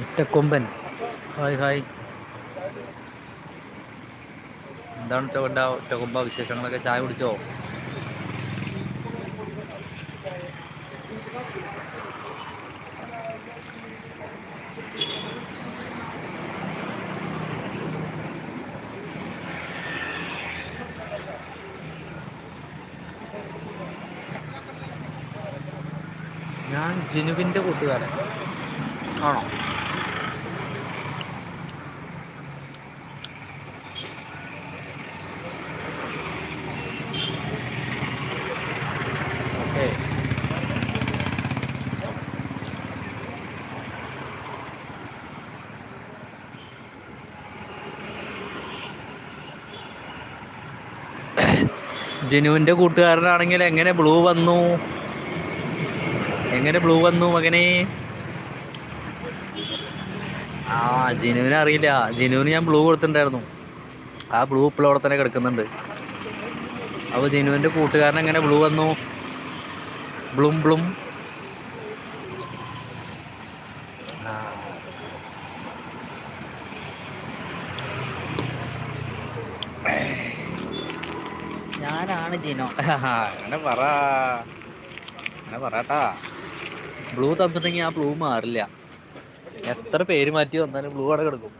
ഒറ്റക്കൊമ്പൻ hi hi. എന്താണ് ഒറ്റക്കൊണ്ട ഒറ്റക്കൊമ്പ വിശേഷങ്ങളൊക്കെ? ചായ കുടിച്ചോ ഞാൻ ജിനുവിന്റെ കൂട്ടുകാരൻ. ആണോ? ഓക്കെ. ജിനുവിന്റെ കൂട്ടുകാരനാണെങ്കിൽ എങ്ങനെ ബ്ലൂ വന്നു? എങ്ങനെ ബ്ലൂ വന്നു മകനെ? ആ ജിനുവിനെ അറിയില്ല. ജിനുവിന് ഞാൻ ബ്ലൂ കൊടുത്തിട്ടുണ്ടായിരുന്നു. ആ ബ്ലൂ ഇപ്പോൾ അവിടെ തന്നെ കിടക്കുന്നുണ്ട്. അപ്പോൾ ജിനുവിന്റെ കൂട്ടുകാരൻ എങ്ങനെ ബ്ലൂ വന്നു? ബ്ലും ബ്ലും. ഞാനാണ് ജിനോ. അങ്ങനെ പറ. അങ്ങനെ പറട്ടാ ബ്ലൂ തന്നിട്ടുണ്ടെങ്കിൽ ആ ബ്ലൂ മാറില്ല. എത്ര പേര് മാറ്റി വന്നാലും ബ്ലൂ അവിടെ കിടക്കും.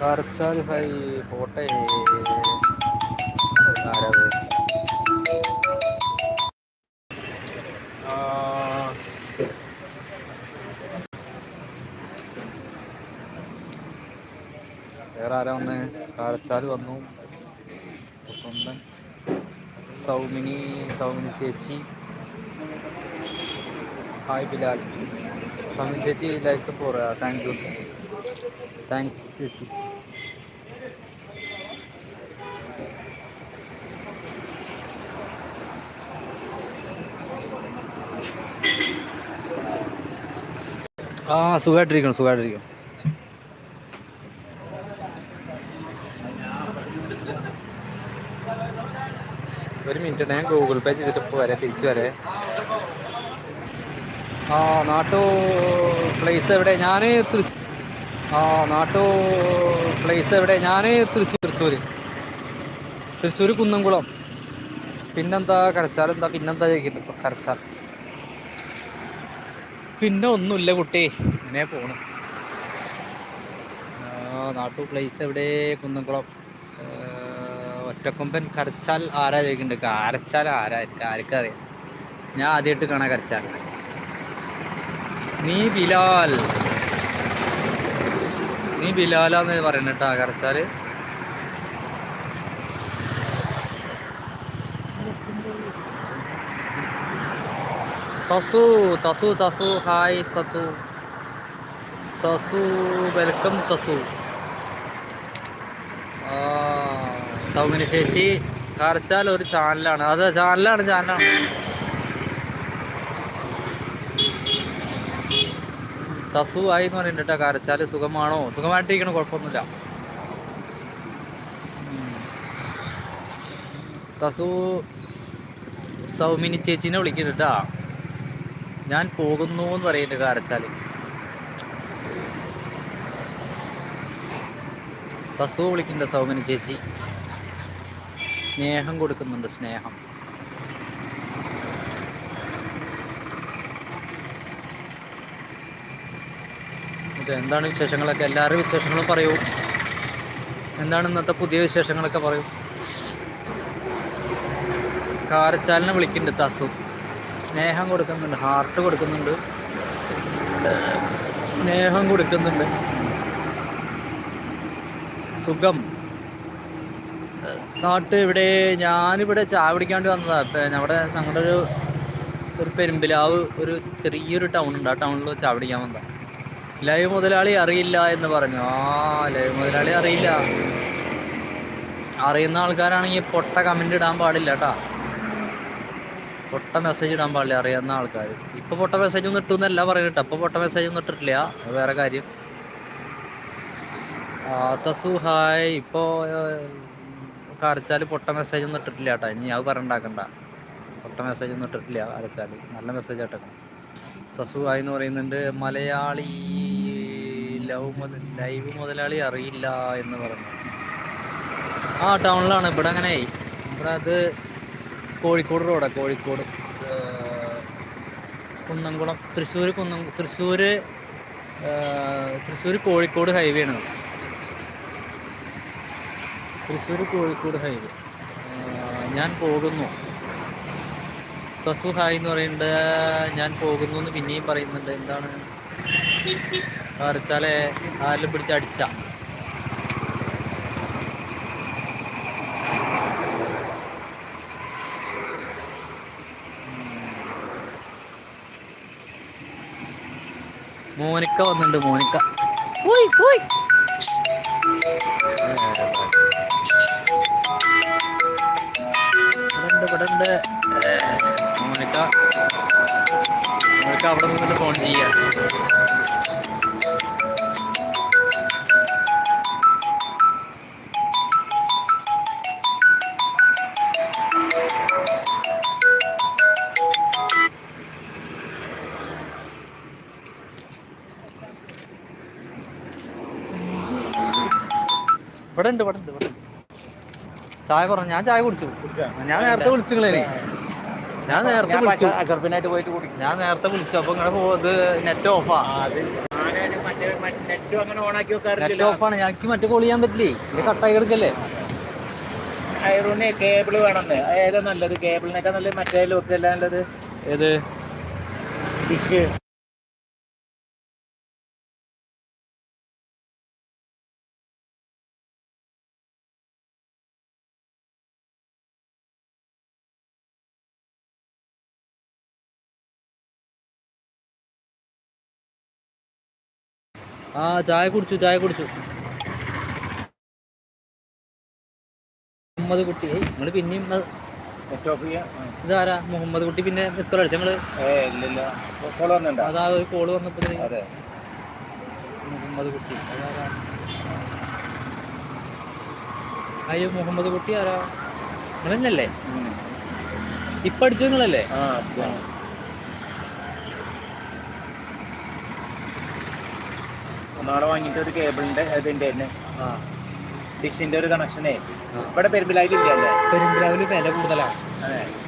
കറച്ചാൽ ഹൈ ഫോട്ടോ ആരാത് വേറെ ആരാ വന്ന്. കാരച്ചാൽ വന്നു സൗമിനി സൗമിനി ചേച്ചി. ഹായ് ബിലാൽ. സൗമിനി ചേച്ചി ലൈക്ക് പോരാ. താങ്ക് യു താങ്ക്സ് ചേച്ചി. ആ സുഖമായിട്ടിരിക്കണം സുഖമായിട്ടിരിക്കണം ഒരു മിനിറ്റ് ഞാൻ ഗൂഗിൾ പേ ചെയ്തിട്ട് ഇപ്പോൾ വരെ തിരിച്ചു വരെ. ആ നാട്ടു പ്ലേസ് എവിടെ? ഞാൻ തൃശ്ശൂർ ആ നാട്ടു പ്ലേസ് എവിടെ? ഞാൻ തൃശ്ശൂർ തൃശ്ശൂർ തൃശ്ശൂർ കുന്നംകുളം. പിന്നെന്താ? കരച്ചാൽ എന്താ? പിന്നെന്താ ചോദിക്കുന്നത് ഇപ്പോൾ കരച്ചാൽ. പിന്നെ ഒന്നുമില്ല കുട്ടി. ഇങ്ങനെ പോണ്. നാട്ടു പ്ലേസ് എവിടെ? കുന്നംകുളം. ഒറ്റക്കൊമ്പൻ കരച്ചാൽ ആരാ ചോദിക്കുന്നുണ്ട് കരച്ചാൽ ആരാ എനിക്ക് ആർക്കറിയാം ഞാൻ ആദ്യമായിട്ട് കാണാൻ കരച്ചാൽ നീ ബിലാൽ. നീ ബിലാലാന്ന് കേട്ടോ കരച്ചാൽ സസു തസു തസു. ഹായ് സസു. സസു വെൽക്കം തസു ആ, സൗമിനി ചേച്ചി കരച്ചാൽ ഒരു ചാനലാണ്. അത് ചാനലാണ് ചാനലാണ്. ആയി എന്ന് പറയുന്നുണ്ട് കരച്ചാൽ. സുഖമാണോ? സുഖമായിട്ടിരിക്കണം? കുഴപ്പമൊന്നുമില്ല. തസു സൗമിനി ചേച്ചീനെ വിളിക്കുന്നുണ്ടാ ഞാൻ പോകുന്നു എന്ന് പറയുന്നുണ്ട് കരച്ചാൽ. തസു വിളിക്കുന്നുണ്ട് സൗമിനി ചേച്ചി. സ്നേഹം കൊടുക്കുന്നുണ്ട് സ്നേഹം. എന്താണ് വിശേഷങ്ങളൊക്കെ? എല്ലാവരും വിശേഷങ്ങളും പറയൂ. എന്താണ് ഇന്നത്തെ പുതിയ വിശേഷങ്ങളൊക്കെ പറയൂ. കാരച്ചാലിനെ വിളിക്കുന്നുണ്ട് തസു. സ്നേഹം കൊടുക്കുന്നുണ്ട് ഹാർട്ട് കൊടുക്കുന്നുണ്ട്. സ്നേഹം കൊടുക്കുന്നുണ്ട്. സുഖം. നാട്ട് ഇവിടെ ഞാനിവിടെ ചായ പിടിക്കാണ്ട് വന്നതാണ് ഇപ്പം നമ്മുടെ ഞങ്ങളുടെ ഒരു ഒരു പെരുമ്പിലാവ് ഒരു ചെറിയൊരു ടൗൺ ഉണ്ട്. ആ ടൗണിൽ ചായ പിടിക്കാൻ വന്നതാണ് ലൈവ് മുതലാളി അറിയില്ല എന്ന് പറഞ്ഞു. ആ ലൈവ് മുതലാളി അറിയില്ല. അറിയുന്ന ആൾക്കാരാണെങ്കിൽ പൊട്ട കമന്റ് ഇടാൻ പാടില്ല കേട്ടാ പൊട്ട മെസ്സേജ് ഇടാൻ പാടില്ല അറിയാവുന്ന ആൾക്കാർ ഇപ്പോൾ പൊട്ട മെസ്സേജ് ഒന്നും ഇട്ടു എന്നല്ല പറയുന്നത് അപ്പോൾ പൊട്ട മെസ്സേജ് ഒന്നും ഇട്ടിട്ടില്ല. വേറെ കാര്യം. തസു ഹായ്. ഇപ്പോ കരച്ചാൽ പൊട്ട മെസ്സേജ് ഒന്നും ഇട്ടിട്ടില്ല കേട്ടോ. ഇനി അത് പറഞ്ഞിണ്ടാക്കണ്ട. പൊട്ട മെസ്സേജ് ഒന്നും ഇട്ടിട്ടില്ല അരച്ചാൽ നല്ല മെസ്സേജ് ഇട്ടേക്കണം തസു എന്ന് പറയുന്നുണ്ട് മലയാളി ലവ് മുതൽ ലൈവ് മുതലാളി അറിയില്ല എന്ന് പറഞ്ഞു. ആ ടൗണിലാണ്. ഇവിടെ അങ്ങനെ ഇവിടെ അത് കോഴിക്കോട് റോഡാണ് കോഴിക്കോട് കുന്നംകുളം തൃശ്ശൂർ കുന്നം തൃശ്ശൂർ തൃശ്ശൂർ കോഴിക്കോട് ഹൈവേ ആണ്. തൃശ്ശൂർ കോഴിക്കോട് ഹൈവേ. ഞാൻ പോകുന്നു. തസു ഹായ് എന്ന് പറയുന്നുണ്ട്. ഞാൻ പോകുന്നു എന്ന് പിന്നെയും പറയുന്നുണ്ട്. എന്താണ്? കാറിച്ചാലെ ആരിലും പിടിച്ചടിച്ച മോനിക്ക വന്നിട്ടുണ്ട് മോനിക്ക. ഓയ് ഓയ് ഇവിടുണ്ട് ഇവിടുണ്ട് മോനിക്ക അവിടെ നിന്നിട്ട് ഫോൺ ചെയ്യാ ഇവിടെ ഉണ്ട് ഇവിടെ ഉണ്ട് ഇവിടെ. ചായ പറഞ്ഞു ഞാൻ ചായ കുടിച്ചു. ഞാൻ നേരത്തെ വിളിച്ചിങ്ങളേ ഞാൻ നേരത്തെ വിളിച്ചു. പോയിട്ട് കുടിക്കും ഞാൻ നേരത്തെ വിളിച്ചു. അപ്പൊ ഇങ്ങനെ ഇത് നെറ്റ് ഓഫാ നെറ്റും ഓഫാണ് ഞങ്ങൾക്ക് മറ്റേ കോൾ ചെയ്യാൻ പറ്റില്ലേ? ഇത് കട്ടായി കിടക്കല്ലേ? ഐറൂന് കേബിൾ വേണമെന്ന്. ഏതാ നല്ലത്? കേബിളിനൊക്കെ നല്ലത് മറ്റേ വെക്കല്ല നല്ലത്? ഏത്? ഡിഷ് ആ ചായ കുടിച്ചു ചായ കുടിച്ചു. മുഹമ്മദ് കുട്ടി. ഏയ് നിങ്ങൾ പിന്നെയും ഇതാരാ? മുഹമ്മദ് കുട്ടി പിന്നെ മിസ് കോൾ അടിച്ചു വന്നിട്ടുണ്ടോ? അതാ ഒരു കോൾ വന്നപ്പോ മുഹമ്മദ് കുട്ടി. അതാരാ? അയ്യോ മുഹമ്മദ് കുട്ടി ആരാ? നിങ്ങളല്ലേ. ഇപ്പൊ അടിച്ചു നിങ്ങളല്ലേ ആ അതാണ്. നാളെ വാങ്ങിയിട്ട് ഒരു കേബിളിന്റെ ഇതിന്റെ തന്നെ. ആ. ഡിഷിന്റെ ഒരു കണക്ഷനേ ഇവിടെ പെരുമ്പിലായിട്ടില്ല അല്ലേ? വില കൂടുതലാണ് അതെ.